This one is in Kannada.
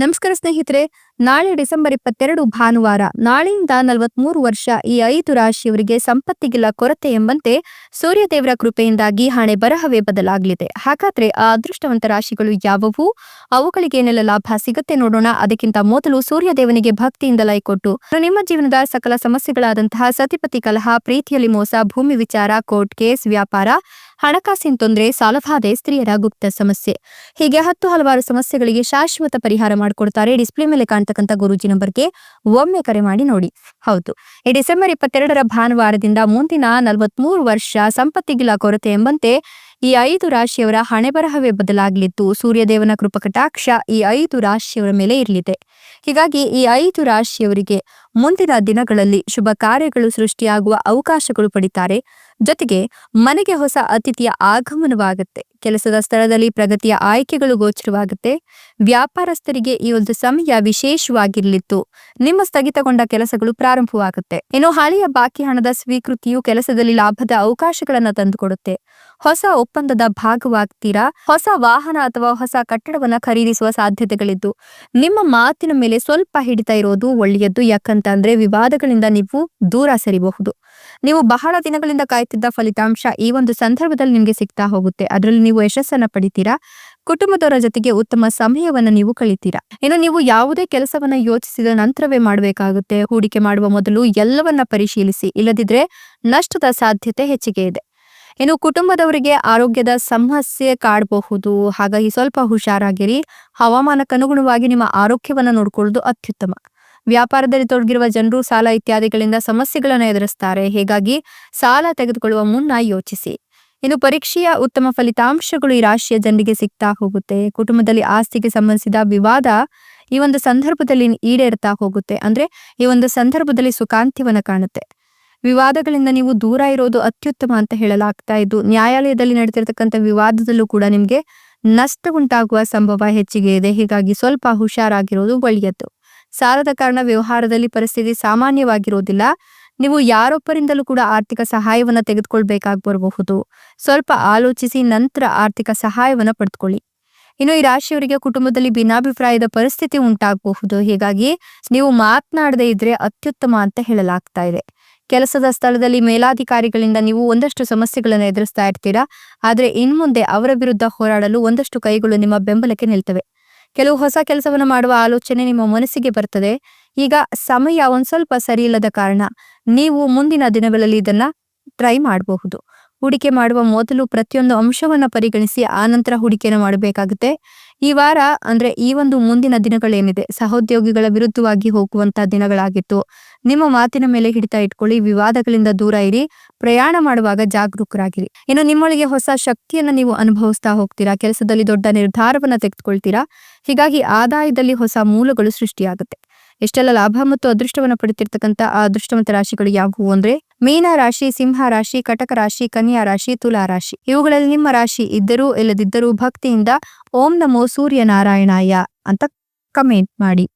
ನಮಸ್ಕಾರ ಸ್ನೇಹಿತರೆ, ನಾಳೆ ಡಿಸೆಂಬರ್ ಇಪ್ಪತ್ತೆರಡು ಭಾನುವಾರ, ನಾಳೆಯಿಂದ ನಲವತ್ಮೂರು ವರ್ಷ ಈ ಐದು ರಾಶಿಯವರಿಗೆ ಸಂಪತ್ತಿಗಿಲ್ಲ ಕೊರತೆ ಎಂಬಂತೆ ಸೂರ್ಯದೇವರ ಕೃಪೆಯಿಂದಾಗಿ ಹಣೆ ಬರಹವೇ ಬದಲಾಗಲಿದೆ. ಹಾಗಾದ್ರೆ ಆ ಅದೃಷ್ಟವಂತ ರಾಶಿಗಳು ಯಾವುವು? ಅವುಗಳಿಗೆ ಏನೆಲ್ಲ ಲಾಭ ಸಿಗುತ್ತೆ ನೋಡೋಣ. ಅದಕ್ಕಿಂತ ಮೊದಲು ಸೂರ್ಯದೇವನಿಗೆ ಭಕ್ತಿಯಿಂದ ಲೈ ಕೊಟ್ಟು, ನಿಮ್ಮ ಜೀವನದ ಸಕಲ ಸಮಸ್ಯೆಗಳಾದಂತಹ ಸತಿಪತಿ ಕಲಹ, ಪ್ರೀತಿಯಲ್ಲಿ ಮೋಸ, ಭೂಮಿ ವಿಚಾರ, ಕೋರ್ಟ್ ಕೇಸ್, ವ್ಯಾಪಾರ ಹಣಕಾಸಿನ ತೊಂದರೆ ಸಾಲಬಾಧೆ ಸ್ತ್ರೀಯರ ಗುಪ್ತ ಸಮಸ್ಯೆ. ಹೀಗೆ ಹತ್ತು ಹಲವಾರು ಸಮಸ್ಯೆಗಳಿಗೆ ಶಾಶ್ವತ ಪರಿಹಾರ ಮಾಡಿಕೊಡ್ತಾರೆ ಡಿಸ್ಪ್ಲೇ ಮೇಲೆ ಕಾಣ್ತಕ್ಕಂಥ ಗುರೂಜಿ ನಂಬರ್ಗೆ ಒಮ್ಮೆ ಕರೆ ಮಾಡಿ ನೋಡಿ. ಹೌದು. ಈ ಡಿಸೆಂಬರ್ ಇಪ್ಪತ್ತೆರಡರ ಭಾನುವಾರದಿಂದ ಮುಂದಿನ ನಲವತ್ಮೂರು ವರ್ಷ ಸಂಪತ್ತಿಗಿಲ್ಲ ಕೊರತೆ ಎಂಬಂತೆ ಈ ಐದು ರಾಶಿಯವರ ಹಣೆಬರಹವೇ ಬದಲಾಗಲಿದ್ದು ಸೂರ್ಯದೇವನ ಕೃಪಕಟಾಕ್ಷ ಈ ಐದು ರಾಶಿಯವರ ಮೇಲೆ ಇರಲಿದೆ. ಹೀಗಾಗಿ ಈ ಐದು ರಾಶಿಯವರಿಗೆ ಮುಂದಿನ ದಿನಗಳಲ್ಲಿ ಶುಭ ಕಾರ್ಯಗಳು ಸೃಷ್ಟಿಯಾಗುವ ಅವಕಾಶಗಳು ಪಡಿತಾರೆ. ಜೊತೆಗೆ ಮನೆಗೆ ಹೊಸ ಅತಿಥಿಯ ಆಗಮನವಾಗುತ್ತೆ. ಕೆಲಸದ ಸ್ಥಳದಲ್ಲಿ ಪ್ರಗತಿಯ ಆಯ್ಕೆಗಳು ಗೋಚರವಾಗುತ್ತೆ. ವ್ಯಾಪಾರಸ್ಥರಿಗೆ ಈ ಒಂದು ಸಮಯ ವಿಶೇಷವಾಗಿರ್ಲಿತ್ತು. ನಿಮ್ಮ ಸ್ಥಗಿತಗೊಂಡ ಕೆಲಸಗಳು ಪ್ರಾರಂಭವಾಗುತ್ತೆ. ಇನ್ನು ಹಳೆಯ ಬಾಕಿ ಹಣದ ಸ್ವೀಕೃತಿಯು ಕೆಲಸದಲ್ಲಿ ಲಾಭದ ಅವಕಾಶಗಳನ್ನ ತಂದುಕೊಡುತ್ತೆ. ಹೊಸ ಒಪ್ಪಂದದ ಭಾಗವಾಗ್ತೀರಾ? ಹೊಸ ವಾಹನ ಅಥವಾ ಹೊಸ ಕಟ್ಟಡವನ್ನ ಖರೀದಿಸುವ ಸಾಧ್ಯತೆಗಳಿದ್ದು, ನಿಮ್ಮ ಮಾತಿನ ಮೇಲೆ ಸ್ವಲ್ಪ ಹಿಡಿತ ಇರೋದು ಒಳ್ಳೆಯದ್ದು. ಯಾಕಂತಂದ್ರೆ ವಿವಾದಗಳಿಂದ ನೀವು ದೂರ ಸರಿಬಹುದು. ನೀವು ಬಹಳ ದಿನಗಳಿಂದ ಕಾಯ್ತಿದ್ದ ಫಲಿತಾಂಶ ಈ ಒಂದು ಸಂದರ್ಭದಲ್ಲಿ ನಿಮಗೆ ಸಿಗ್ತಾ ಹೋಗುತ್ತೆ. ಅದರಲ್ಲಿ ನೀವು ಯಶಸ್ಸನ್ನ ಪಡಿತೀರಾ? ಕುಟುಂಬದವರ ಜೊತೆಗೆ ಉತ್ತಮ ಸಮಯವನ್ನ ನೀವು ಕಳಿತೀರಾ? ಇನ್ನು ನೀವು ಯಾವುದೇ ಕೆಲಸವನ್ನ ಯೋಚಿಸಿದ ನಂತರವೇ ಮಾಡಬೇಕಾಗುತ್ತೆ. ಹೂಡಿಕೆ ಮಾಡುವ ಮೊದಲು ಎಲ್ಲವನ್ನ ಪರಿಶೀಲಿಸಿ. ಇಲ್ಲದಿದ್ರೆ ನಷ್ಟದ ಸಾಧ್ಯತೆ ಹೆಚ್ಚಿಗೆ ಇದೆ. ಇನ್ನು ಕುಟುಂಬದವರಿಗೆ ಆರೋಗ್ಯದ ಸಮಸ್ಯೆ ಕಾಡಬಹುದು. ಹಾಗಾಗಿ ಸ್ವಲ್ಪ ಹುಷಾರಾಗಿರಿ. ಹವಾಮಾನಕ್ಕನುಗುಣವಾಗಿ ನಿಮ್ಮ ಆರೋಗ್ಯವನ್ನ ನೋಡ್ಕೊಳ್ಳೋದು ಅತ್ಯುತ್ತಮ. ವ್ಯಾಪಾರದಲ್ಲಿ ತೊಡಗಿರುವ ಜನರು ಸಾಲ ಇತ್ಯಾದಿಗಳಿಂದ ಸಮಸ್ಯೆಗಳನ್ನು ಎದುರಿಸ್ತಾರೆ. ಹೀಗಾಗಿ ಸಾಲ ತೆಗೆದುಕೊಳ್ಳುವ ಮುನ್ನ ಯೋಚಿಸಿ. ಇನ್ನು ಪರೀಕ್ಷೆಯ ಉತ್ತಮ ಫಲಿತಾಂಶಗಳು ಈ ರಾಶಿಯ ಜನರಿಗೆ ಸಿಗ್ತಾ ಹೋಗುತ್ತೆ. ಕುಟುಂಬದಲ್ಲಿ ಆಸ್ತಿಗೆ ಸಂಬಂಧಿಸಿದ ವಿವಾದ ಈ ಒಂದು ಸಂದರ್ಭದಲ್ಲಿ ಈಡೇರ್ತಾ ಹೋಗುತ್ತೆ. ಅಂದ್ರೆ ಈ ಒಂದು ಸಂದರ್ಭದಲ್ಲಿ ಸುಖಾಂತ್ಯವನ್ನ ಕಾಣುತ್ತೆ. ವಿವಾದಗಳಿಂದ ನೀವು ದೂರ ಇರೋದು ಅತ್ಯುತ್ತಮ ಅಂತ ಹೇಳಲಾಗ್ತಾ ಇದ್ದು, ನ್ಯಾಯಾಲಯದಲ್ಲಿ ನಡೆದಿರತಕ್ಕಂಥ ವಿವಾದದಲ್ಲೂ ಕೂಡ ನಿಮ್ಗೆ ನಷ್ಟ ಉಂಟಾಗುವ ಸಂಭವ ಹೆಚ್ಚಿಗೆ ಇದೆ. ಹೀಗಾಗಿ ಸ್ವಲ್ಪ ಹುಷಾರಾಗಿರೋದು ಒಳ್ಳೆಯದು. ಸಾಲದ ಕಾರಣ ವ್ಯವಹಾರದಲ್ಲಿ ಪರಿಸ್ಥಿತಿ ಸಾಮಾನ್ಯವಾಗಿರುವುದಿಲ್ಲ. ನೀವು ಯಾರೊಬ್ಬರಿಂದಲೂ ಕೂಡ ಆರ್ಥಿಕ ಸಹಾಯವನ್ನ ತೆಗೆದುಕೊಳ್ಬೇಕಾಗಿ ಬರಬಹುದು. ಸ್ವಲ್ಪ ಆಲೋಚಿಸಿ ನಂತರ ಆರ್ಥಿಕ ಸಹಾಯವನ್ನ ಪಡೆದುಕೊಳ್ಳಿ. ಇನ್ನು ಈ ರಾಶಿಯವರಿಗೆ ಕುಟುಂಬದಲ್ಲಿ ಭಿನ್ನಾಭಿಪ್ರಾಯದ ಪರಿಸ್ಥಿತಿ ಉಂಟಾಗಬಹುದು. ಹೀಗಾಗಿ ನೀವು ಮಾತನಾಡದೇ ಇದ್ರೆ ಅತ್ಯುತ್ತಮ ಅಂತ ಹೇಳಲಾಗ್ತಾ ಇದೆ. ಕೆಲಸದ ಸ್ಥಳದಲ್ಲಿ ಮೇಲಾಧಿಕಾರಿಗಳಿಂದ ನೀವು ಒಂದಷ್ಟು ಸಮಸ್ಯೆಗಳನ್ನು ಎದುರಿಸ್ತಾ ಇರ್ತೀರಾ? ಆದರೆ ಇನ್ಮುಂದೆ ಅವರ ವಿರುದ್ಧ ಹೋರಾಡಲು ಒಂದಷ್ಟು ಕೈಗಳು ನಿಮ್ಮ ಬೆಂಬಲಕ್ಕೆ ನಿಲ್ತವೆ. ಕೆಲವು ಹೊಸ ಕೆಲಸವನ್ನು ಮಾಡುವ ಆಲೋಚನೆ ನಿಮ್ಮ ಮನಸ್ಸಿಗೆ ಬರ್ತದೆ. ಈಗ ಸಮಯ ಒಂದ್ ಸ್ವಲ್ಪ ಸರಿಯಿಲ್ಲದ ಕಾರಣ ನೀವು ಮುಂದಿನ ದಿನಗಳಲ್ಲಿ ಇದನ್ನ ಟ್ರೈ ಮಾಡಬಹುದು. ಹೂಡಿಕೆ ಮಾಡುವ ಮೊದಲು ಪ್ರತಿಯೊಂದು ಅಂಶವನ್ನ ಪರಿಗಣಿಸಿ ಆನಂತರ ಹೂಡಿಕೆಯನ್ನು ಮಾಡಬೇಕಾಗುತ್ತೆ. ಈ ವಾರ ಅಂದ್ರೆ ಈ ಒಂದು ಮುಂದಿನ ದಿನಗಳೇನಿದೆ, ಸಹೋದ್ಯೋಗಿಗಳ ವಿರುದ್ಧವಾಗಿ ಹೋಗುವಂತ ದಿನಗಳಾಗಿತ್ತು. ನಿಮ್ಮ ಮಾತಿನ ಮೇಲೆ ಹಿಡಿತ ಇಟ್ಕೊಳ್ಳಿ, ವಿವಾದಗಳಿಂದ ದೂರ ಇರಿ, ಪ್ರಯಾಣ ಮಾಡುವಾಗ ಜಾಗರೂಕರಾಗಿರಿ. ಇನ್ನು ನಿಮ್ಮೊಳಗೆ ಹೊಸ ಶಕ್ತಿಯನ್ನ ನೀವು ಅನುಭವಿಸ್ತಾ ಹೋಗ್ತೀರಾ, ಕೆಲಸದಲ್ಲಿ ದೊಡ್ಡ ನಿರ್ಧಾರವನ್ನ ತೆಗೆದುಕೊಳ್ತೀರಾ? ಹೀಗಾಗಿ ಆದಾಯದಲ್ಲಿ ಹೊಸ ಮೂಲಗಳು ಸೃಷ್ಟಿಯಾಗುತ್ತೆ. ಎಷ್ಟೆಲ್ಲ ಲಾಭ ಮತ್ತು ಅದೃಷ್ಟವನ್ನ ಪಡೆತಿರ್ತಕ್ಕಂಥ ಆ ಅದೃಷ್ಟವಂತ ರಾಶಿಗಳು ಯಾವುವು ಅಂದ್ರೆ ಮೀನ ರಾಶಿ, ಸಿಂಹ ರಾಶಿ, ಕಟಕ ರಾಶಿ, ಕನ್ಯಾ ರಾಶಿ, ತುಲಾ ರಾಶಿ. ಇವುಗಳಲ್ಲಿ ನಿಮ್ಮ ರಾಶಿ ಇದ್ದರೂ ಇಲ್ಲದಿದ್ದರೂ ಭಕ್ತಿಯಿಂದ ಓಂ ನಮೋ ಸೂರ್ಯ ನಾರಾಯಣಾಯ ಅಂತ ಕಮೆಂಟ್ ಮಾಡಿ.